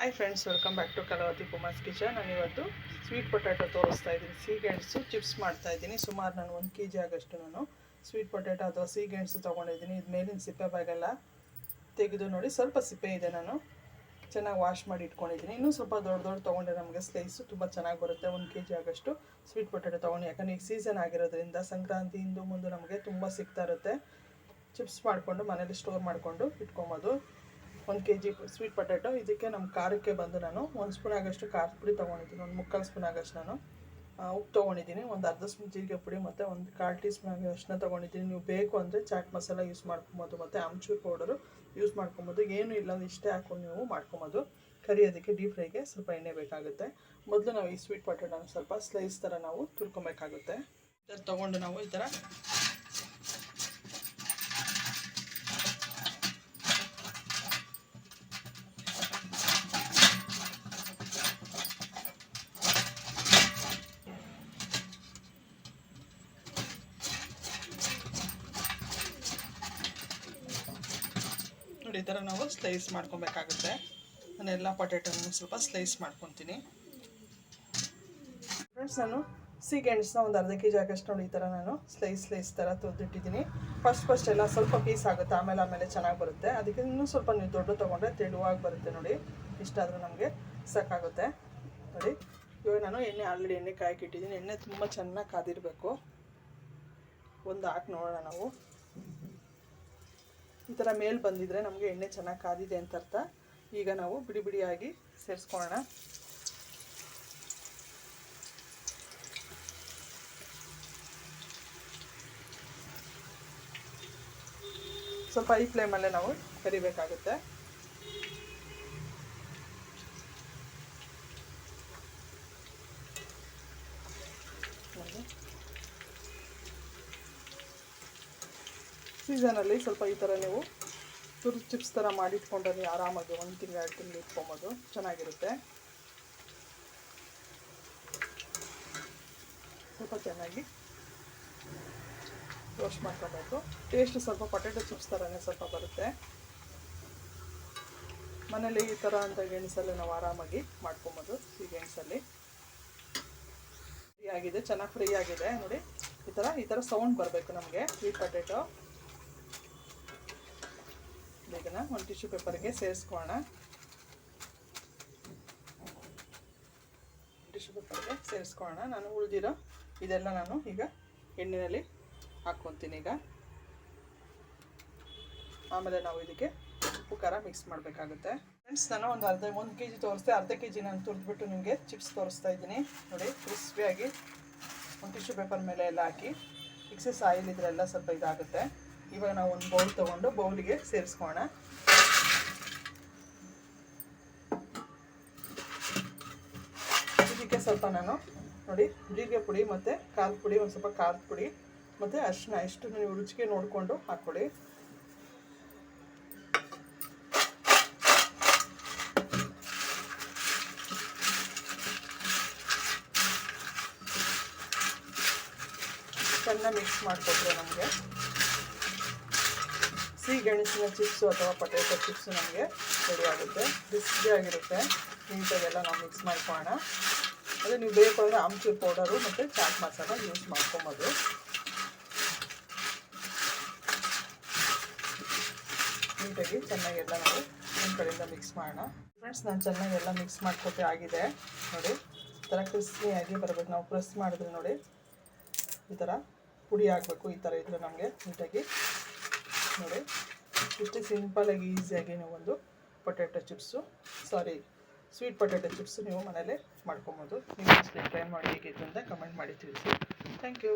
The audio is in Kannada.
Hi friends welcome back to Kalavati Kumar's kitchen ನಾನು ಇವತ್ತು ಸ್ವೀಟ್ ಪೊಟ್ಯಾಟೊ ತೋರಿಸ್ತಾ ಇದ್ದೀನಿ. ಸೀಗೆಣಸು ಚಿಪ್ಸ್ ಮಾಡ್ತಾ ಇದ್ದೀನಿ. ಸುಮಾರು ನಾನು ಒಂದು ಕೆ ಜಿ ಆಗೋಷ್ಟು ನಾನು ಸ್ವೀಟ್ ಪೊಟ್ಯಾಟೊ ಅಥವಾ ಸೀಗೆಣಸು ತೊಗೊಂಡಿದ್ದೀನಿ. ಇದು ಮೇಲಿನ ಸಿಪ್ಪೆ ಬಾಗೆಲ್ಲ ತೆಗೆದು ನೋಡಿ, ಸ್ವಲ್ಪ ಸಿಪ್ಪೆ ಇದೆ ನಾನು. ಚೆನ್ನಾಗಿ ವಾಶ್ ಮಾಡಿ ಇಟ್ಕೊಂಡಿದ್ದೀನಿ. ಇನ್ನೂ ಸ್ವಲ್ಪ ದೊಡ್ಡ ದೊಡ್ಡ ತೊಗೊಂಡ್ರೆ ನಮಗೆ ಸ್ಲೈಸು ತುಂಬ ಚೆನ್ನಾಗಿ ಬರುತ್ತೆ. ಒಂದು ಕೆ ಜಿ ಆಗಷ್ಟು ಸ್ವೀಟ್ ಪೊಟ್ಯಾಟೊ ತೊಗೊಂಡು. ಯಾಕಂದರೆ ಈಗ ಸೀಸನ್ ಆಗಿರೋದ್ರಿಂದ ಸಂಕ್ರಾಂತಿ, ಹಿಂದೂ, ಮುಂದೆ ನಮಗೆ ತುಂಬ ಸಿಗ್ತಾ ಇರುತ್ತೆ. ಚಿಪ್ಸ್ ಮಾಡಿಕೊಂಡು ಮನೇಲಿ ಸ್ಟೋರ್ ಮಾಡಿಕೊಂಡು ಇಟ್ಕೊಬೋದು. ಒಂದು ಕೆ ಜಿ ಸ್ವೀಟ್ ಪೊಟ್ಯಾಟೊ ಇದಕ್ಕೆ ನಮ್ಮ ಖಾರಕ್ಕೆ ಬಂದು ನಾನು ಒಂದು ಸ್ಪೂನ್ ಆಗಷ್ಟು ಖಾರದ ಪುಡಿ ತೊಗೊಂಡಿದ್ದೀನಿ, ಒಂದು ಮುಕ್ಕಾಲು ಸ್ಪೂನ್ ಆಗೋಷ್ಟು ನಾನು ಉಪ್ಪು ತೊಗೊಂಡಿದ್ದೀನಿ, ಒಂದು ಅರ್ಧ ಸ್ಪೂನ್ ಜೀರಿಗೆ ಪುಡಿ ಮತ್ತು ಒಂದು ಕಾಲು ಟೀ ಸ್ಪೂನ್ ಅಷ್ಟನ್ನ ತೊಗೊಂಡಿದ್ದೀನಿ. ನೀವು ಬೇಕು ಅಂದರೆ ಚಾಟ್ ಮಸಾಲ ಯೂಸ್ ಮಾಡ್ಕೊಬೋದು, ಮತ್ತು ಆಮ್ಚೂರ್ ಪೌಡರು ಯೂಸ್ ಮಾಡ್ಕೊಬೋದು, ಏನು ಇಲ್ಲ ಅಂದ್ರೆ ಇಷ್ಟೇ ಹಾಕೊಂಡು ನೀವು ಮಾಡ್ಕೊಬೋದು. ಕರಿಯೋದಕ್ಕೆ ಡೀಪ್ ಫ್ರೈಗೆ ಸ್ವಲ್ಪ ಎಣ್ಣೆ ಬೇಕಾಗುತ್ತೆ. ಮೊದಲು ನಾವು ಈ ಸ್ವೀಟ್ ಪೊಟ್ಯಾಟೊನ ಸ್ವಲ್ಪ ಸ್ಲೈಸ್ ಥರ ನಾವು ತುರ್ಕೊಬೇಕಾಗುತ್ತೆ. ಥರ ತೊಗೊಂಡು ನಾವು ಈ ಥರ ನೋಡಿ, ಈ ಥರ ನಾವು ಸ್ಲೈಸ್ ಮಾಡ್ಕೊಬೇಕಾಗುತ್ತೆ. ನಾನು ಎಲ್ಲ ಪೊಟ್ಯಾಟೊನ ಸ್ವಲ್ಪ ಸ್ಲೈಸ್ ಮಾಡ್ಕೊತೀನಿ. ಫ್ರೆಂಡ್ಸ್, ನಾನು ಸೀಗೆಣಸನ್ನ ಒಂದು ಅರ್ಧ ಕೆ ಜಿ ಆಗಷ್ಟು ನೋಡಿ, ಈ ಥರ ನಾನು ಸ್ಲೈಸ್ ಸ್ಲೈಸ್ ಥರ ತುರಿದಿಟ್ಟಿದ್ದೀನಿ ಫಸ್ಟ್ ಫಸ್ಟ್ ಎಲ್ಲ ಸ್ವಲ್ಪ ಪೀಸ್ ಆಗುತ್ತೆ, ಆಮೇಲೆ ಆಮೇಲೆ ಚೆನ್ನಾಗಿ ಬರುತ್ತೆ. ಅದಕ್ಕೆ ಇನ್ನೂ ಸ್ವಲ್ಪ ನೀವು ದೊಡ್ಡ ತೊಗೊಂಡ್ರೆ ತೆಳುವಾಗಿ ಬರುತ್ತೆ ನೋಡಿ, ಇಷ್ಟಾದರೂ ನಮಗೆ ಸಾಕಾಗುತ್ತೆ. ನೋಡಿ, ಇವಾಗ ನಾನು ಎಣ್ಣೆ, ಆಲ್ರೆಡಿ ಎಣ್ಣೆ ಕಾಯಕ್ಕೆ ಇಟ್ಟಿದ್ದೀನಿ ಎಣ್ಣೆ ತುಂಬ ಚೆನ್ನಾಗಿ ಕಾದಿರಬೇಕು. ಒಂದು ಹಾಕಿ ನೋಡೋಣ ನಾವು. ಈ ಥರ ಮೇಲೆ ಬಂದಿದ್ರೆ ನಮಗೆ ಎಣ್ಣೆ ಚೆನ್ನಾಗಿ ಕಾದಿದೆ ಅಂತ ಅರ್ಥ. ಈಗ ನಾವು ಬಿಡಿ ಬಿಡಿಯಾಗಿ ಸೇರಿಸ್ಕೊಳ್ಳೋಣ ಸ್ವಲ್ಪ ಈ ಫ್ಲೇಮಲ್ಲೇ ನಾವು ಕರಿಬೇಕಾಗುತ್ತೆ ನೋಡಿ. ಸೀಸನಲ್ಲಿ ಸ್ವಲ್ಪ ಈ ಥರ ನೀವು ತುರು ಚಿಪ್ಸ್ ಥರ ಮಾಡಿಟ್ಕೊಂಡ್ರೆ ನೀವು ಆರಾಮಾಗಿ ಒಂದು ತಿಂಗಳು, ಎರಡು ತಿಂಗಳು ಇಟ್ಕೊಬೋದು. ಚೆನ್ನಾಗಿರುತ್ತೆ. ಸ್ವಲ್ಪ ಚೆನ್ನಾಗಿ ರೋಸ್ಟ್ ಮಾಡ್ಕೋಬೇಕು. ಟೇಸ್ಟ್ ಸ್ವಲ್ಪ ಪೊಟ್ಯಾಟೊ ಚಿಪ್ಸ್ ಥರನೇ ಸ್ವಲ್ಪ ಬರುತ್ತೆ. ಮನೇಲಿ ಈ ಥರ ಅಂತ ಗೆಣಸಲ್ಲಿ ನಾವು ಆರಾಮಾಗಿ ಮಾಡ್ಕೊಬೋದು ಈ ಗೆಣಸಲ್ಲಿ ಫ್ರೀ ಆಗಿದೆ, ಚೆನ್ನಾಗಿ ಫ್ರೀ ಆಗಿದೆ. ನೋಡಿ, ಈ ಥರ ಈ ಥರ ಸೌಂಡ್ ಬರಬೇಕು ನಮಗೆ ಸ್ವೀಟ್ ಪೊಟ್ಯಾಟೊ ಇದನ್ನ ಒಂದು ಟಿಶ್ಯೂ ಪೇಪರ್ಗೆ ಸೇರಿಸ್ಕೋಣ ಟಿಶ್ಯೂ ಪೇಪರ್ಗೆ ಸೇರಿಸ್ಕೋಣ ನಾನು ಉಳಿದಿರೋ ಇದೆಲ್ಲ ನಾನು ಈಗ ಎಣ್ಣೆಯಲ್ಲಿ ಹಾಕ್ಕೊತೀನಿ ಈಗ. ಆಮೇಲೆ ನಾವು ಇದಕ್ಕೆ ಉಪ್ಪು, ಖಾರ ಮಿಕ್ಸ್ ಮಾಡಬೇಕಾಗುತ್ತೆ. ಫ್ರೆಂಡ್ಸ್ ನಾನು ಒಂದು ಅರ್ಧ, ಒಂದು ಕೆ ಜಿ ತೋರಿಸ್ದೆ. ಅರ್ಧ ಕೆ ಜಿ ನಾನು ತುರಿದ್ಬಿಟ್ಟು ನಿಮಗೆ ಚಿಪ್ಸ್ ತೋರಿಸ್ತಾ ಇದ್ದೀನಿ. ನೋಡಿ ಕ್ರಿಸ್ಪಿಯಾಗಿ ಒಂದು ಟಿಶ್ಯೂ ಪೇಪರ್ ಮೇಲೆ ಎಲ್ಲ ಹಾಕಿ. ಮಿಕ್ಸಸ್ ಆಯಿಲ್ ಇದ್ರೆಲ್ಲ ಸ್ವಲ್ಪ ಇದಾಗುತ್ತೆ. ಇವಾಗ ನಾವು ಒಂದು ಬೌಲ್ ತೊಗೊಂಡು ಬೌಲಿಗೆ ಸೇರಿಸ್ಕೋಣ ಇದಕ್ಕೆ ಸ್ವಲ್ಪ ನಾನು, ನೋಡಿ, ಜೀರಿಗೆ ಪುಡಿ ಮತ್ತು ಖಾರದ ಪುಡಿ, ಒಂದು ಸ್ವಲ್ಪ ಖಾರದ ಪುಡಿ ಮತ್ತು ಅರಿಶಿನ ಇಷ್ಟು ನೀವು ರುಚಿಗೆ ನೋಡಿಕೊಂಡು ಹಾಕ್ಕೊಳ್ಳಿ ಚೆನ್ನಾಗಿ ಮಿಕ್ಸ್ ಮಾಡಿಕೊಟ್ರೆ ನಮಗೆ. ಸಿಹಿಗೆಣಸಿನ ಚಿಪ್ಸು ಅಥವಾ ಪೊಟೇಟೊ ಚಿಪ್ಸು ನಮಗೆ ರೆಡಿ ಆಗುತ್ತೆ. ಕ್ರಿಸ್ಪಿ ಆಗಿರುತ್ತೆ. ನೀಟಾಗೆಲ್ಲ ನಾವು ಮಿಕ್ಸ್ ಮಾಡ್ಕೊಳ್ಳೋಣ ಅದೇ ನೀವು ಬೇಕು ಅಂದರೆ ಆಮ್ಚೂರ್ ಪೌಡರು ಮತ್ತು ಚಾಟ್ ಮಸಾಲ ಯೂಸ್ ಮಾಡ್ಕೊಬೋದು. ನೀಟಾಗಿ ಚೆನ್ನಾಗೆಲ್ಲ ನಾವು ಒಂದು ಕಡೆಯಿಂದ ಮಿಕ್ಸ್ ಮಾಡೋಣ. ಫ್ರೆಂಡ್ಸ್ ನಾನು ಚೆನ್ನಾಗೆಲ್ಲ ಮಿಕ್ಸ್ ಮಾಡ್ಕೊಟ್ಟೆ ಆಗಿದೆ. ನೋಡಿ, ಈ ಥರ ಕ್ರಿಸ್ಪಿಯಾಗಿ ಬರಬೇಕು. ನಾವು ಪ್ರೆಸ್ ಮಾಡಿದ್ರೆ ನೋಡಿ, ಈ ಥರ ಪುಡಿ ಆಗಬೇಕು, ಈ ಥರ ಇದ್ದರೆ ನಮಗೆ ನೀಟಾಗಿ ನೋಡಿ. ಇಷ್ಟು ಸಿಂಪಲಾಗಿ ಈಸಿಯಾಗಿ ನೀವು ಒಂದು potato chips sorry sweet potato chips ನೀವು ಮನೇಲೆ ಮಾಡ್ಕೊಬೋದು. ನೀವು ಟ್ರೈ ಮಾಡಿ ಹೇಗಿತ್ತು ಅಂತ ಕಮೆಂಟ್ ಮಾಡಿ ತಿಳಿಸಿ. Thank you